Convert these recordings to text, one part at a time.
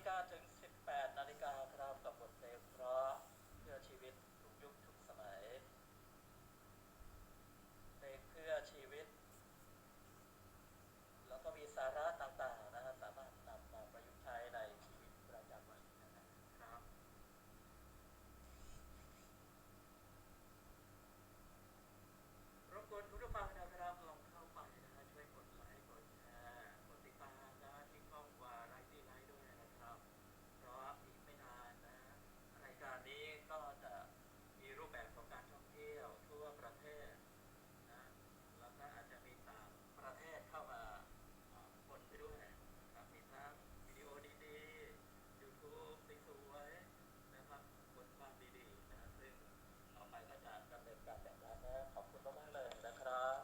16นาฬิกาถึง 18นาฬิกาครับกับบทเพลงเพราะเพื่อชีวิตทุกยุคทุกสมัยเพลงเพื่อชีวิต แล้วก็มีสาระต่างๆนะฮะสามารถนำมาประยุกต์ใช้ในชีวิตประจำวันนะครับ รบกวนคุณผู้ฟังนะครับลองเข้าไปนะฮะช่วยกดไลค์กดแชร์กดติดตามนะที่ช่องวาไรตี้ไลท์ด้วยนะครับ เพราะอีกไม่นานนะรายการนี้ก็จะมีรูปแบบของการท่องเที่ยวทั่วประเทศนะแล้วก็อาจจะมีต่างประเทศเข้ามาอ่าปนไปด้วยนะครับมีทั้งวิดีโอดีๆ YouTube สวยๆนะครับบทความดีๆนะซึ่ง ต่อไปก็จะดำเนินการแบบนั้นนะขอบคุณมากๆเลยนะครับ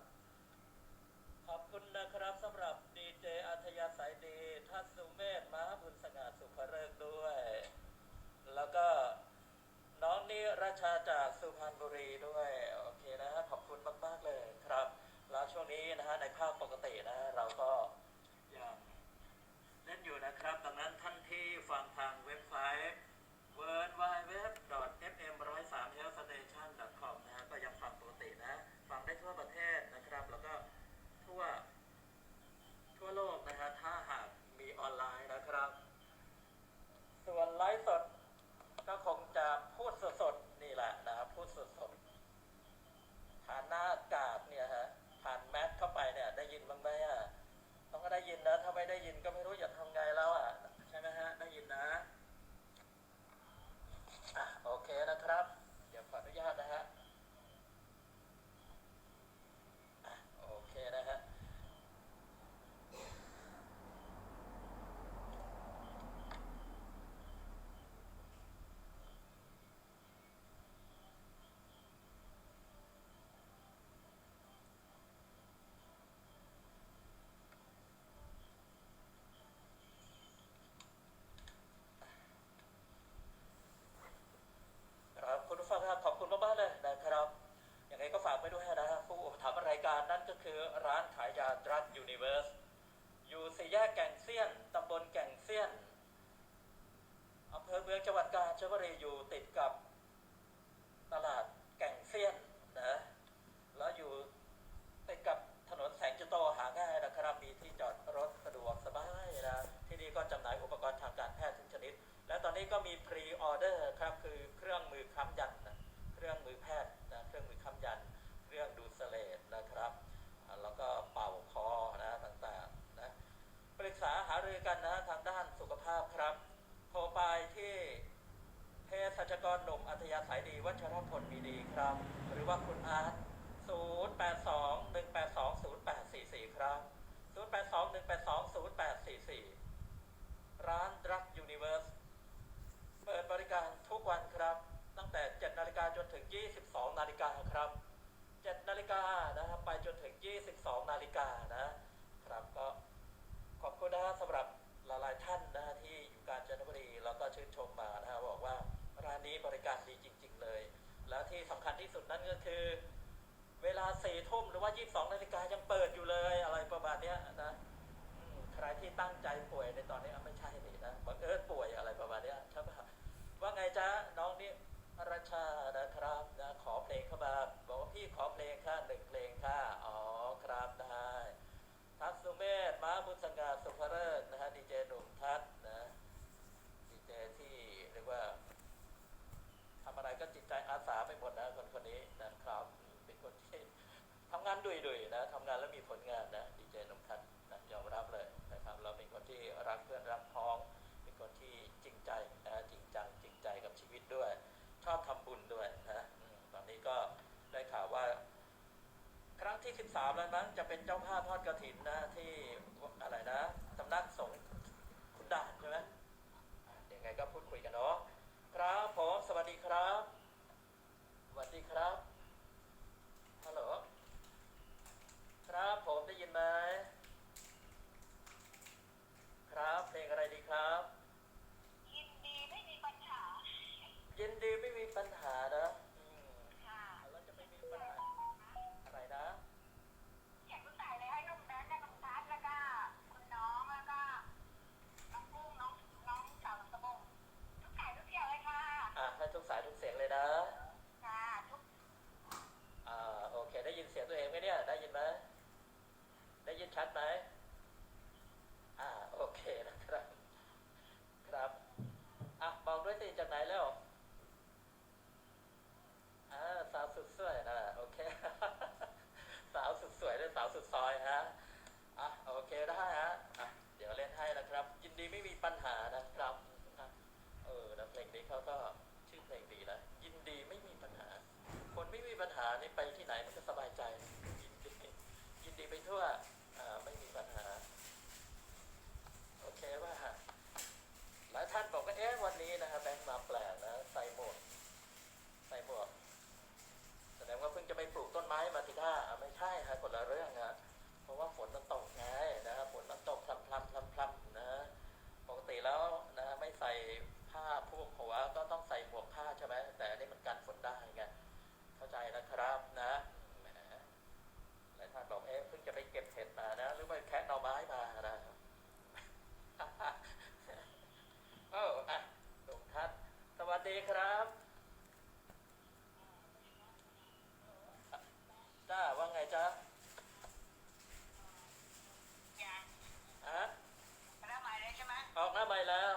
ขอบคุณนะครับสำหรับดีเจอัธยาศัย พัสสุเมธมหาบุญสง่าสุภเริกด้วย แล้วก็น้องนิรชาจากสุพรรณบุรีด้วย โอเคนะขอบคุณมากๆเลยครับ แล้วช่วงนี้นะฮะในภาคปกตินะเราก็ยังเล่นอยู่นะครับ ดังนั้นท่านที่ฟังทางเว็บไซต์ w w w f m 1 0 3 h e a l t h s t a t i o n c o m นะฮะก็ยังฟังปกตินะ ฟังได้ทั่วประเทศนะครับ แล้วก็ทั่ว ทั่วโลกนะฮะถ้าหากมีออนไลน์นะครับ ส่วนไลฟ์สดก็คงจะพูดสดๆ นี่แหละนะครับพูดสดๆ ผ่านหน้ากากเนี่ยฮะ ผ่านแมสเข้าไปเนี่ย ได้ยินบ้างไหมอะ ต้องก็ได้ยินนะ ถ้าไม่ได้ยินก็ไม่รู้จะทำไงแล้วอะ ใช่ไหมฮะ ได้ยินนะ อะโอเคนะครับ เดี๋ยวขออนุญาตนะฮะอะโอเคนะฮะ ครับคุณผู้ฟังครับขอบคุณมากๆเลยนะครับยังไงก็ฝากไปด้วยนะฮะผู้อุปถัมภ์รายการนั่นก็คือร้านขายยาดรักยูนิเว r ร์สอยู่สี่แยกแก่งเซียนตำบลแก่งเซียนอำเภอเมืองจังหวัดกาญจนบุรีอยู่ติดกับตลาดแก่งเซียนนะแล้วอยู่ติดกับถนนแสงจุโตหาง่ายนะครับ มีที่จอดรถสะดวกสบายนะที่นี่ก็จำหน่ายอุปกรณ์ทางการแพทย์ทุกชนิด และตอ นี้ก็มีพรีออเดอร์ครับคือเครื่องมือค้ำยันนะเครื่องมือแพทย์นะเครื่องมือค้ำยัน เครื่องดูดเสลดนะครับ แล้วก็เป่าคอนะต่างๆนะปรึกษาหารือกันนะทางด้านสุขภาพครับโทรไปที่เภสัชกรหนุ่มอัธยาศัยดีวัชรพลมีดีครับ หรือว่าคุณอาร์ต082 182 0844 ครับ 082 182 0844 ร้าน Drug Universe เปิดบริการทุกวันครับ ตั้งแต่ 7 นาฬิกาจนถึง 22 นาฬิกาครับ 7 นาฬิกานะครับไปจนถึง 22 นาฬิกานะครับก็ขอบคุณนะสำหรับหลายๆท่านนะที่อยู่กาญจนบุรีแล้วก็ชื่นชมมานะฮะบอกว่าร้านนี้บริการดีจริง ๆ เลย แล้วที่สำคัญที่สุดนั่นก็คือ เวลาสี่ทุ่มหรือว่า 22 นาฬิกายังเปิดอยู่เลยอะไรประมาณเนี้ยนะใครที่ตั้งใจป่วยในตอนนี้ไม่ใช่นี่นะบังเอิญป่วยอะไรประมาณเนี้ย ว่าไงจ๊ะน้องนี่รัชานะครับนะขอเพลงเข้ามาบอกว่าพี่ขอเพลงค่ะหนึ่งเพลงค่ะอ๋อครับได้ทัศสุเมธม้าบุญสง่าสุภเริกษ์นะฮะดีเจหนุ่มทัศนะดีเจที่เรียกว่าทำอะไรก็จิตใจอาสาไปหมดนะคนคนนี้นะครับเป็นคนที่ทำงานดุยๆนะทำงานแล้วมีผลงานนะดีเจนุ่มทัศน์นะยอมรับเลยนะครับเราเป็นคนที่รักเพื่อนรักพ้อง เป็นคนที่จริงใจนะจริงจังจริงใจกับชีวิตด้วย ชอบทำบุญด้วยนะอืมตอนนี้ก็ได้ข่าวว่า ค รั้งที่13แล้วมั้งจะเป็นเจ้าภาพทอดกระถินนะที่อะไรนะสำนักสงฆ์คุณด่านใช่ไหมอะยังไงก็พูดคุยกันเนาะครับผมสวัสดีครับ สวัสดีครับฮัลโหลครับผมได้ยินไหมครับเพลงอะไรดีครับ ยินดีไม่มีปัญหา ยินดีไม่มีปัญหานะอืมค่ะ แล้วจะไม่มีปัญหาอะไรนะ อยากรู้ใส่เลยให้น้องแบงค์และน้องทัศน์แล้วก็คุณน้องแล้วก็น้องกุ้งน้องน้อง สายทุกเสียงเลยนะ ค่ะทุก อ่าโอเค ได้ยินเสียงตัวเองไหมเนี่ย ได้ยินไหมได้ยินชัดไหมอ่าโอเคนะครับ ครับอะบอกด้วยสิจากไหนแล้วอ่าสาวสุดสวยนะโอเค สาวสุดสวยและสาวสุดซอยฮะอะโอเคได้ฮะอะเดี๋ยวเล่นให้นะครับ ยินดีไม่มีปัญหานะครับอะเออแล้วเพลงนี้เขาก็ชื่อเพลงดีนะยินดีไม่มีปัญหา คนไม่มีปัญหานี่ไปที่ไหนมันก็สบายใจยินดียินดีไปทั่วอ่าไม่มีปัญหา โอเคว่าหลายท่านบอกว่าเอ๊ะวันนี้นะฮะแบงค์มาแปลกนะใส่หมวกใส่หมวกแสดงว่าเพิ่งจะไปปลูกต้นไม้มาทีท่าอะ ไม่ใช่ฮะคนละเรื่องฮะเพราะว่าฝนมันตกไงนะฮะฝนมันตกพลำพลำพลำพลำนะปกติแล้วนะไม่ใส่ผ้าพวกหัวก็ต้องใส่หมวกผ้าใช่ไหมแต่อันนี้มันกันฝนได้ไงเข้าใจนะครับนะแหลายท่านบอกเอ๊ะเพิ่งจะไปเก็บเห็ดมานะ หรือไปแคะหน่อไม้มานะโอ้อะลุงทัศน์สวัสดีครับอะจ้าว่าไงจ๊ะ อย่าง ฮะ เริ่มใหม่เลยใช่ไหม อ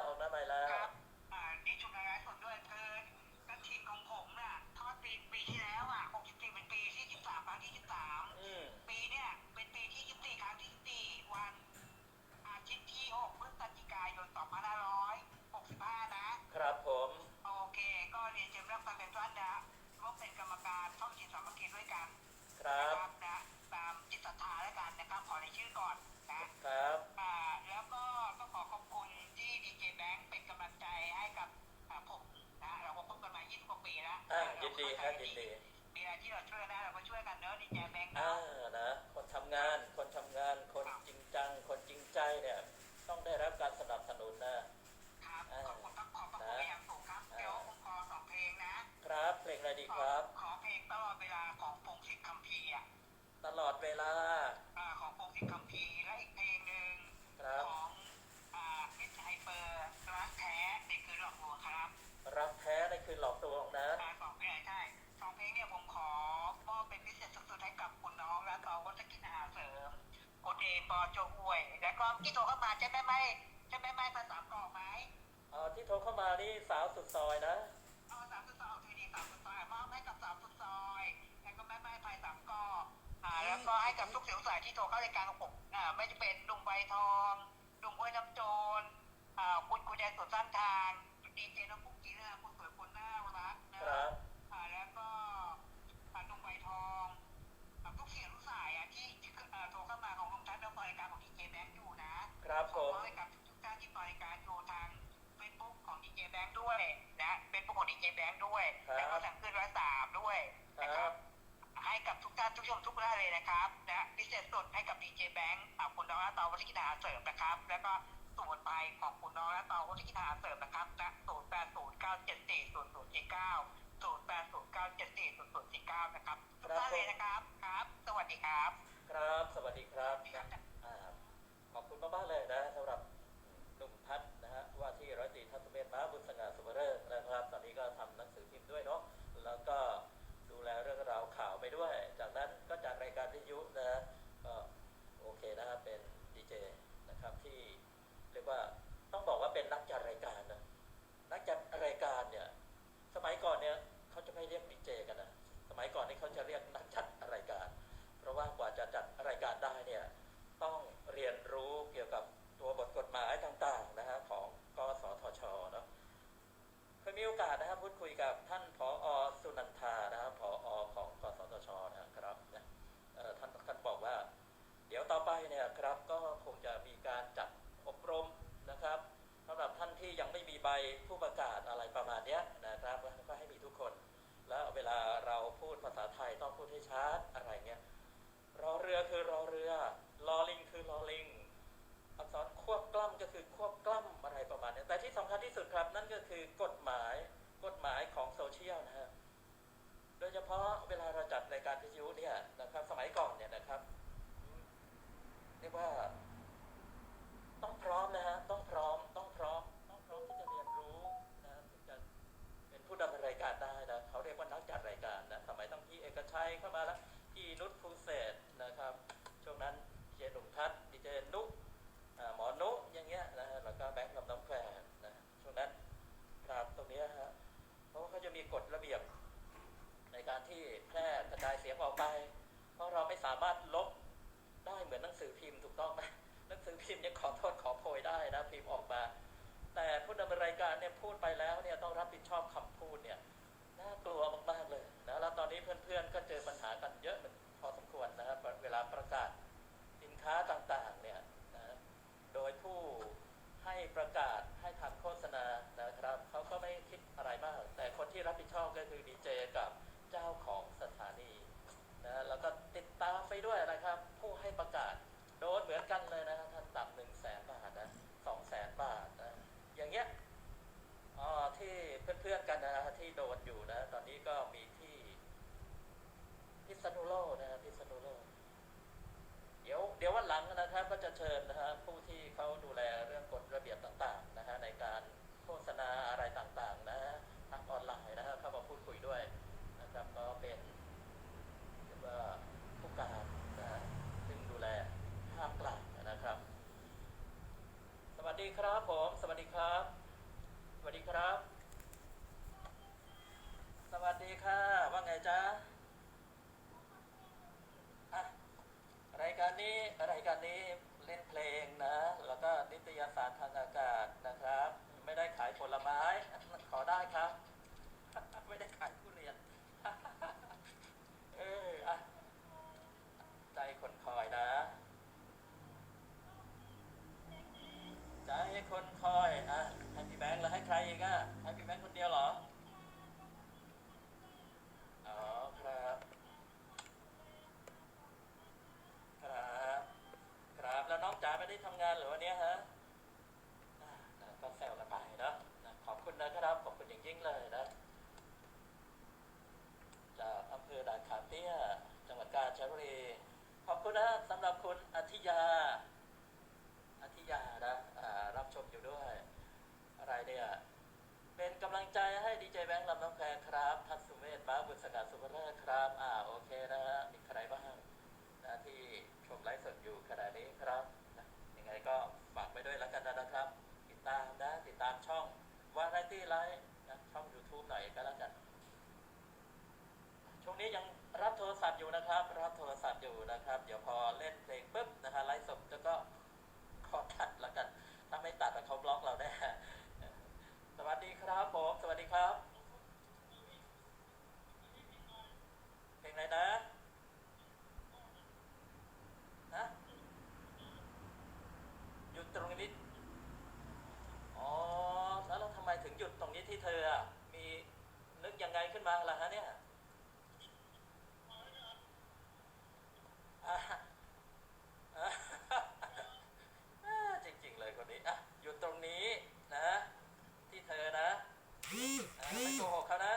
มคุณเอปอโจอวย แล้วก็ที่โทรเข้ามาจะไม่ไม่จะไม่ไม่ภาษากรอกไหมเอ่อที่โทรเข้ามานี่สาวสุดซอยนะเอาสามสุดซอยทีดีสามสุดซอยมอบให้กับสามสุดซอย แล้วก็แม่แม่ไทยสามกออ่าแล้วก็ให้กับทุกเสียงสายที่โทรเข้ารายการของผมอ่าไม่จะเป็นลุงใบทองลุงห้วยน้ำโจรอ่าคุณคุณแดนสุดสั้นทางดีเจน้องปุ๊กกี้นะคุณสวยคนน่ารักนะครับ ครับขผอมให้กับทุกท่านที่รายการอยู่ทางเฟซบุ๊กของดีเจแบงค์ด้วยนะเฟซบุ๊กของดีเจแบงค์ด้วยครับแล้วก็ทางขึ้นร้อยสามด้วยคนะครัรับบให้กับทุกท่านทุกชมทุกท่านเลยนะครับนะพิเศษสุดให้กับดีเจแบงค์อ่าคุณน้องและตอวัฒกิจอาหารเสริมนะครับ แล้วก็สมุนไพรของคุณน้องและตอวัฒกิจอาหารเสริมนะครับนะศูนย์แปดศูนย์เก้าเจ็ดสี่ศูนย์ศูนย์สี่เก้าศูนย์แปดศูนย์เก้าเจ็ดสี่ศูนย์ศูนย์สี่เก้านะครับทุกท่านเลยนะครับครับ สวัสดีครับ ครับสวัสดีครับนะ อ่าขอบคุณมากๆเลยนะสำหรับหนุ่มทัศนะฮะว่าที่ร้อยตรีทัศเมธมาบุญสง่าสุภเริศนะครับ ตอนนี้ก็ทำหนังสือพิมพ์ด้วยเนาะแล้วก็ดูแลเรื่องราวข่าวไปด้วย จากนั้นก็จากรายการวิทยุนะก็โอเคนะครับเป็นดีเจนะครับที่เรียกว่าต้องบอกว่าเป็นนัก มีโอกาสนะครับพูดคุยกับท่านผอสุนันทานะครับผอของกสทชนะครับนะท่านท่านบอกว่า เดี๋ยวต่อไปเนี่ยครับก็คงจะมีการจัดอบรมนะครับสำหรับท่านที่ยังไม่มีใบผู้ประกาศอะไรประมาณเนี้ยนะครับก็ให้มีทุกคน แล้วเวลาเราพูดภาษาไทยต้องพูดให้ชัดอะไรเงี้ยรอเรือคือรอเรือลอลิงคือลอลิงอักษรควบกล้ำก็คือควบกล้ำอะไร มาณนี้แต่ที่สำคัญที่สุดครับ นั่นก็คือกฎหมายกฎหมายของโซเชียลนะครับโดยเฉพาะเวลาเราจัดรายการวิทยุเนี่ยนะครับ สมัยก่อนเนี่ยนะครับเรียกว่า ต้องพร้อมนะฮะต้องพร้อม ต้องพร้อม ต้องพร้อมที่จะเรียนรู้นะถึงจะเป็นผู้ดำเนินรายการได้นะเขาเรียกว่านักจัดรายการนะสมัยต้องพี่เอกชัยเข้ามาแล้วพี่นุชภูเศษนะครับ ช่วงนั้นเจหนุ่มทัศน์ดีเจนุก แล้วก็แบงค์ลำน้ำแควนะช่วงนั้นครับตรงนี้ฮะเพราะว่าเขาจะมีกฎระเบียบในการที่แพร่กระจายเสียงออกไป เพราะเราไม่สามารถลบได้เหมือนหนังสือพิมพ์ถูกต้องไหมหนังสือพิมพ์ยังขอโทษขอโพยได้นะพิมพ์ออกมา แต่ผู้ดำเนินรายการเนี่ยพูดไปแล้วเนี่ยต้องรับผิดชอบคำพูดเนี่ยน่ากลัวมากๆเลยนะแล้วตอนนี้เพื่อนๆก็เจอปัญหากันเยอะเหมือนพอสมควรนะครับเวลาประกาศสินค้าต่างๆเนี่ยนะโดยผู้ให้ ประกาศให้ทำโฆษณานะครับเขาก็ไม่คิดอะไรมาก แต่คนที่รับผิดชอบก็คือดีเจกับเจ้าของสถานีนะแล้วก็ติดตามไปด้วยนะครับ ผู้ให้ประกาศโดนเหมือนกันเลยนะท่านตับหนึ่งแสนบาทนะสองแสนบาทนะอย่างเงี้ยอ๋อที่เพื่อนๆกันนะที่โดนอยู่นะ ตอนนี้ก็มีที่พิษณุโลกนะพิษณุโลก ดี๋ยวเดี๋ยววันหลังนะครับก็จะเชิญนะฮะผู้ที่เขาดูแลเรื่องกฎระเบียบต่างๆนะฮะในการโฆษณาอะไรต่างๆนะฮะทางออนไลน์นะฮะเข้ามาพูดคุยด้วยนะครับก็เป็นเรียกว่าผู้การนะฮะซึ่งดูแลภาคกลางนะครับ สวัสดีครับผม สวัสดีครับ สวัสดีครับ สวัสดีค่ะ ว่าไงจ๊ะอะรายการนี้รายการนี้เล่นเพลงนะ แล้วก็นิตยสารทางอากาศนะครับ ไม่ได้ขายผลไม้ ขอได้ครับ ไม่ได้ขายทุเรียน เอออะใจคนคอยนะ จะให้คนคอย อะ ให้พี่แบงค์แล้วให้ใครอีกอะ ให้พี่แบงค์คนเดียวเหรอ อ๋อ ครับ ครับ ครับ แล้วน้องจ๋า ได้ทำงานเหรือวันนี้ฮะก็แซวกันไปเนะขอบคุณนะครับ ขอบคุณอย่างยิ่งเลยนะ จากอำเภอด่านขาเตี้ย จังหวัดกาญจนบุรี ขอบคุณนะสำหรับคุณอธิยา อธิยานะอ่ารับชมอยู่ด้วย อะไรเนี่ย เป็นกำลังใจให้ดีเจแบงค์ลำน้ำแพงครับทัศสุเมธบ้าบุษกาสุภเลิศครับ อ่าโอเคนะฮะมีใครบ้างนะที่ชมไลฟ์สดอยู่ขณะนี้ครับ ก็ฝากไปด้วยแล้วกันนะครับ ติดตามนะติดตามช่องวาไรตี้ไลฟ์นะช่อง YouTube หน่อยก็แล้วกันช่วงนี้ยังรับโทรศัพท์อยู่นะครับ รับโทรศัพท์อยู่นะครับ เดี๋ยวพอเล่นเพลงปุ๊บนะฮะไลฟ์สดแล้วก็ ขอตัดแล้วกัน ถ้าไม่ตัดอะเขาบล็อกเราแน่ สวัสดีครับผม สวัสดีครับ เพลงอะไรนะฮะหยุดตรงนี้ อ๋อ แล้วเราทำไมถึงหยุดตรงนี้ที่เธออะมีนึกยังไงขึ้นมาล่ะฮะเนี่ยอะ อะ อ่าจริงๆเลยคนนี้อะหยุดตรงนี้นะ ที่เธอนะอ่าไม่โกหกเขานะ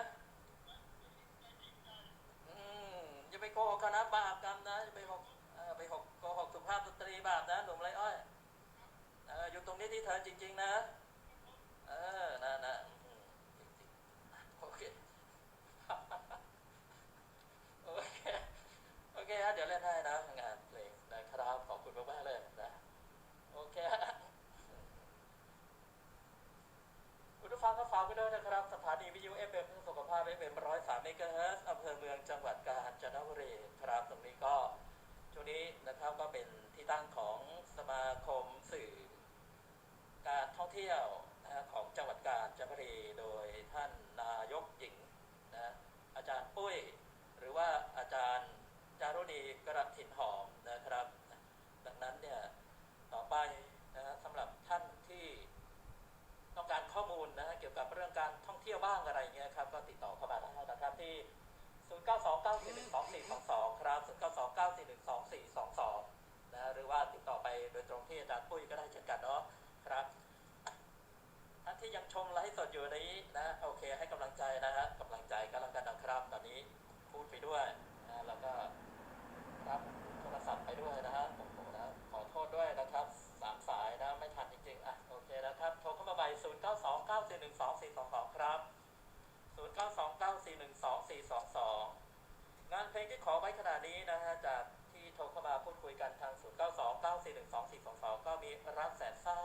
อืมอย่าไปโกหกเขานะบาปกรรมนะอย่าไปหกเอ่อไปหกโกหกสุภาพสตรีบาปนะหนุ่มไรอ้อยเอออยู่ตรงนี้ที่เธอ จริง ๆ นะ เออนะนะอืมจริงๆอะโอเค โอเค โอเคฮะเดี๋ยวเล่นให้นะงานเพลงนะครับขอบคุณมากๆเลยนะ โอเคฮะคุณผู้ฟังก็ฝากไว้ด้วยนะครับ สถานีวิทยุเอฟเอ็มสุขภาพเอฟเอ็มร้อยสามเมกะเฮิรตซ์อำเภอเมืองจังหวัดกาญจนบุรีครับตรงนี้ก็ช่วงนี้นะครับก็เป็นที่ตั้งของสมาคมสื่อ การท่องเที่ยวนะฮะของจังหวัดกาญจนบุรีโดยท่านนายกหญิงนะอาจารย์ปุ้ย หรือว่าอาจารย์จารุณีกระถินหอมนะครับ ดังนั้นเนี่ยต่อไปนะฮะสำหรับท่านที่ต้องการข้อมูลนะฮะเกี่ยวกับเรื่องการท่ องเที่ยวบ้างอะไรเงี้ยครับก็ติดต่อเข้ามาได้นะครับที่ 0929412422 ครับ 0929412422 นะหรือว่าติดต่อไปโดยตรงที่อาจารย์ปุ้ยก็ได้เช่นกันเนาะครับท่านที่ยังชมไลฟ์สดอยู่นี้นะโอเคให้กำลังใจนะฮะกำลังใจก็แล้วกันนะครับ ตอนนี้พูดไปด้วยนะแล้วก็รับโทรศัพท์ไปด้วยนะฮะโอ้โหนะขอโทษด้วยนะครับสามสายนะไม่ทันจริงๆอะโอเคนะครับโทรเข้ามาใหม่0929412422 ครับ 0929412422 งานเพลงที่ขอไว้ขณะนี้นะฮะจากที่โทรเข้ามาพูดคุยกันทาง 0 9 2 9 4 1 2 4 2 2 ก็มีรักแสนเศร้า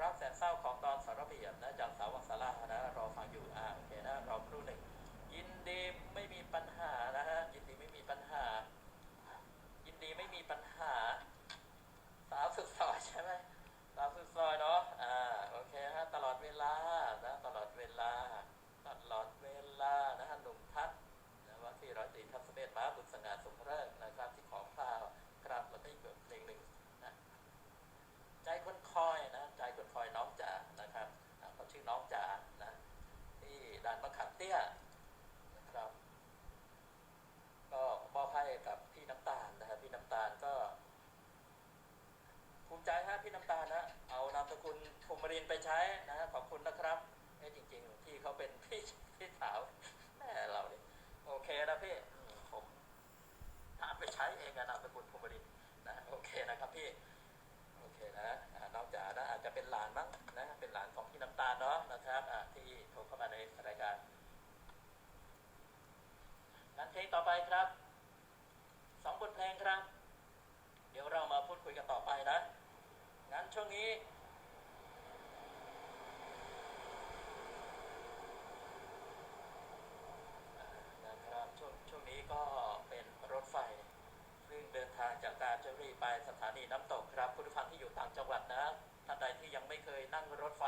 รักแสนเศร้าของตอนสารเบียบนะจากสาววังสารานะรอฟังอยู่อ่าโอเคนะรอครู่หนึ่ง ยินดีไม่มีปัญหานะฮะยินดีไม่มีปัญหา ยินดีไม่มีปัญหา สาวสุดซอยใช่ไหมสาวสุดซอยเนาะอ่าโอเคฮะตลอดเวลานะตลอดเวลา ตลอดเวลานะฮะหนุ่มทัศน์นะว่าที่ร้อยตรีทัศเมธม้าบุญสง่าสมเริกนะครับที่ของพราวครับแล้วก็อีกบทเพลงหนึ่งนะใจคนคอยนะใจคนคอยน้องจ๋านะครับอ่าเขาชื่อน้องจ๋านะที่ด่านมะขามเตี้ยนะครับ ก็มอบให้กับพี่น้ำตาลนะฮะพี่น้ำตาลก็ ภูมิใจฮะพี่น้ำตาลนะ เอานามสกุลภูมิรินทร์ไปใช้นะฮะขอบคุณนะครับเอ้จริงๆพี่เขาเป็น พี่พี่สาวแม่เราเนี่ยโอเคนะพี่อืมผมตามไป ใช้เองอะนามสกุลภูมิรินนะโอเคนะครับพี่โอเคนะอ่านอกจานะอาจจะเป็นหลานมั้งนะเป็นหลานของพี่น้ำตาลเนาะนะครับที่โทรเข้ามาในรายการงั้นเพลงต่อไปครับสองบทเพลงครับ เดี๋ยวเรามาพูดคุยกันต่อไปนะงั้นช่วงนี้นะครับช่วงช่วงนี้ก็เป็นรถไฟ ซึ่งเดินทางจากกาญจ นีไปสถานีน้ำตกครับคุณผู้ฟังที่อยู่ต่างจังหวัดนะท่านใดที่ยังไม่เคยนั่งรถไฟ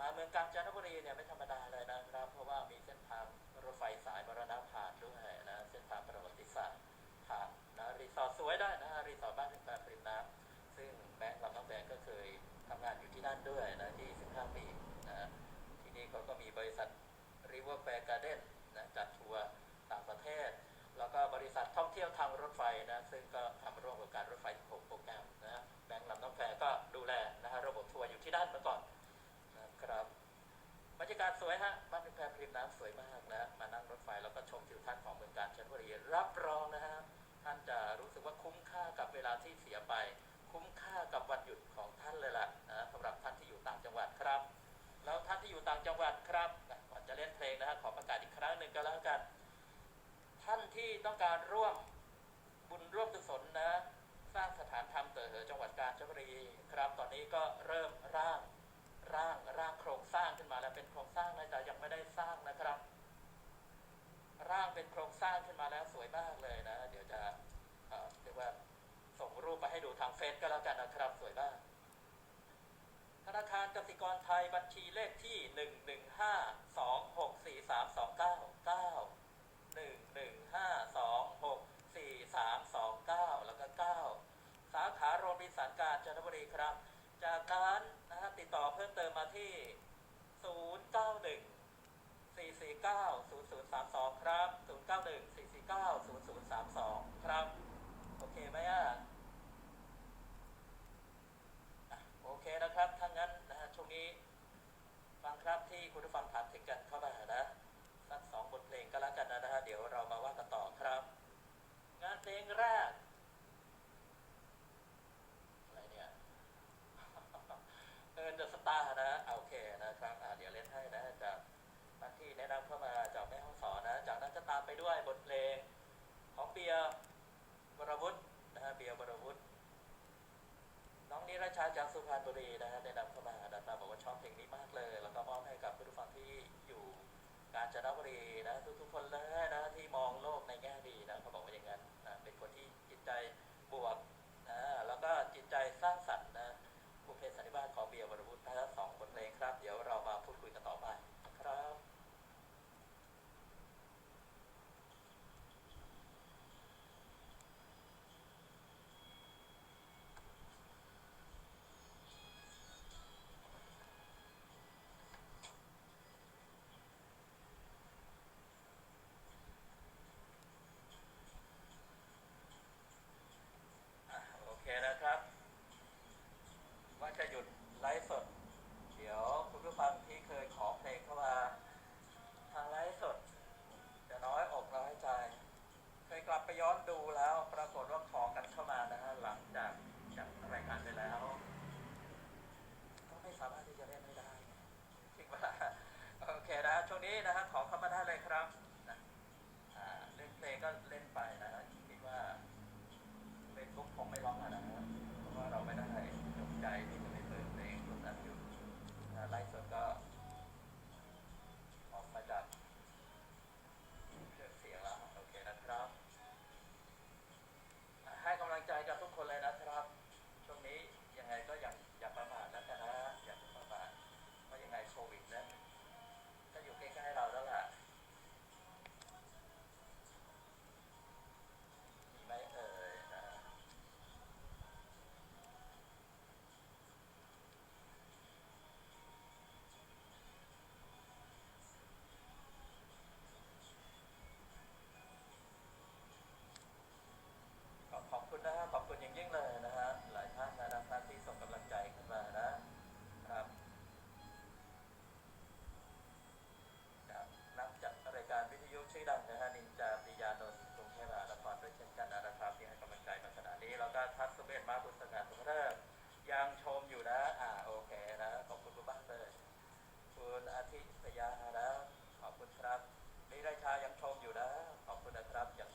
มาเมืองกาญจนบุรีเนี่ยไม่ธรรมดาเลยนะครับ เพราะว่ามีเส้นทางรถไฟสายมรณะผ่านด้วยนะเส้นทางประวัติศาสตร์ผ่านนะรีสอร์ทสวยได้นะรีสอร์ทบ้านริมแริมน้ำซึ่งแบงค์ลำน้ำแบงก็เคยทำงานอยู่ที่นั่นด้วยนะที่ 15 ปีนะที่นี่เขาก็มีบริษัท River Fair Garden นะจัดทัวร์ต่างประเทศ แล้วก็บริษัทท่องเที่ยวทางรถไฟนะซึ่งก็ ทัวร์อยู่ที่นั่นมาก่อนนะครับบรรยากาศสวยฮะบ้านเป็นแพรริมน้ำสวยมากนะมานั่งรถไฟแล้วก็ชมทิวทัศน์ของเมืองกาญจนบุรีรับรองนะฮะท่านจะรู้สึกว่าคุ้มค่ากับเวลาที่เสียไป คุ้มค่ากับวันหยุดของท่านเลยล่ะนะสำหรับท่านที่อยู่ต่างจังหวัดครับ แล้วท่านที่อยู่ต่างจังหวัดครับก่อนจะเล่นเพลงนะฮะขอประกาศอีกครั้งหนึ่งก็แล้วกัน ท่านที่ต้องการร่วมบุญร่วมกุศลนะ สร้างสถานธรรม ญจนบุรีครับ ตอนนี้ก็เริ่มร่างร่างร่างโครงสร้างขึ้นมาแล้วเป็นโครงสร้างนะแต่ยังไม่ได้สร้างนะครับ ร่างเป็นโครงสร้างขึ้นมาแล้วสวยมากเลยนะ เดี๋ยวจะเรียกว่าส่งรูปมาให้ดูทางเฟซก็แล้วกันนะครับ สวยมากธนาคารกสิกรไทยบัญชีเลขที่1 1 5 2 6 4 3 2 9 9 1 1 5 2 6 4 3 2 9แล้วก็9สา สาขาโรบินสันการจันทบุรีครับ จากนั้นนะฮะติดต่อเพิ่มเติมมาที่ 091 449 0032 ครับ 091 449 0032 ครับ โอเคไหมอะ โอเคนะครับ ถ้างั้นนะฮะช่วงนี้ ฟังครับที่คุณผู้ฟังถามถึงกันเข้ามานะ สักสองบทเพลงก็แล้วกันนะฮะ เดี๋ยวเรามาว่ากันต่อครับ งานเพลงแรก อะไรเนี่ย เออเดอะสตาร์นะอะโอเคนะครับอะเดี๋ยวเล่นให้นะจากท่านที่แนะนำ เข้ามาจากแม่ห้องสอนนะ จากนั้นจะตามไปด้วยบทเพลงของเบียร์วรวุฒินะฮะเบียร์วรวุฒิน้องนิรชาจากสุพรรณบุรีนะฮะแนะนำเข้ามานะตาบอกว่าชอบเพลงนี้มากเลย แล้วก็มอบให้กับผู้ฟังที่อยู่กาญจนบุรีนะทุกๆคนเลยนะที่มองโลกในแง่ดีนะเขาบอกว่าอย่างนั้นนะเป็นคนที่จิตใจบวกอ่าแล้วก็จิตใจสร้างสรรค์นะบุพเพสันนิบาตของเบียร์วรวุฒิทั้งสองบทเพลงครับ เดี๋ยวเรามาพูดคุยกันต่อไปนะครับ อะโอเคนะครับ ว่าจะหยุดไลฟ์สด เดี๋ยวคุณผู้ฟังที่เคยขอเพลงเข้ามาทางไลฟ์สด จะน้อยอกน้อยใจ เคยกลับไปย้อนดูแล้ว ปรากฏว่าขอกันเข้ามานะฮะหลังจากจากรายการไปแล้ว ก็ไม่สามารถที่จะเล่นไม่ได้จริงปะล่ะโอเค นี้นะฮะขอเข้ามาได้เลยครับนะเล่นเพลงก็เล่นไปนะฮะคิดว่าเฟซบุ๊กคงไม่ร้องอะนะฮะเพราะว่าเราไม่ได้จงใจที่ ขอบคุณอย่างยิ่งเลยนะฮะหลายท่านนะครับที่ส่งกำลังใจขึ้นมานะครับจากนักจัดรายการวิทยุชื่อดังนะฮะนินจาปริยานนท์กรุงเทพมหานครด้วยเช่นกันนะครับที่ให้กำลังใจมาขนาดนี้แล้วก็ทัศสุเบศมาบุญสง่าสุภเริศยังชมอยู่นะอ่าโอเคนะขอบคุณคุณบ้านเลยคุณอาทิตยานะขอบคุณครับนิราชายังชมอยู่นะขอบคุณนะครับยัง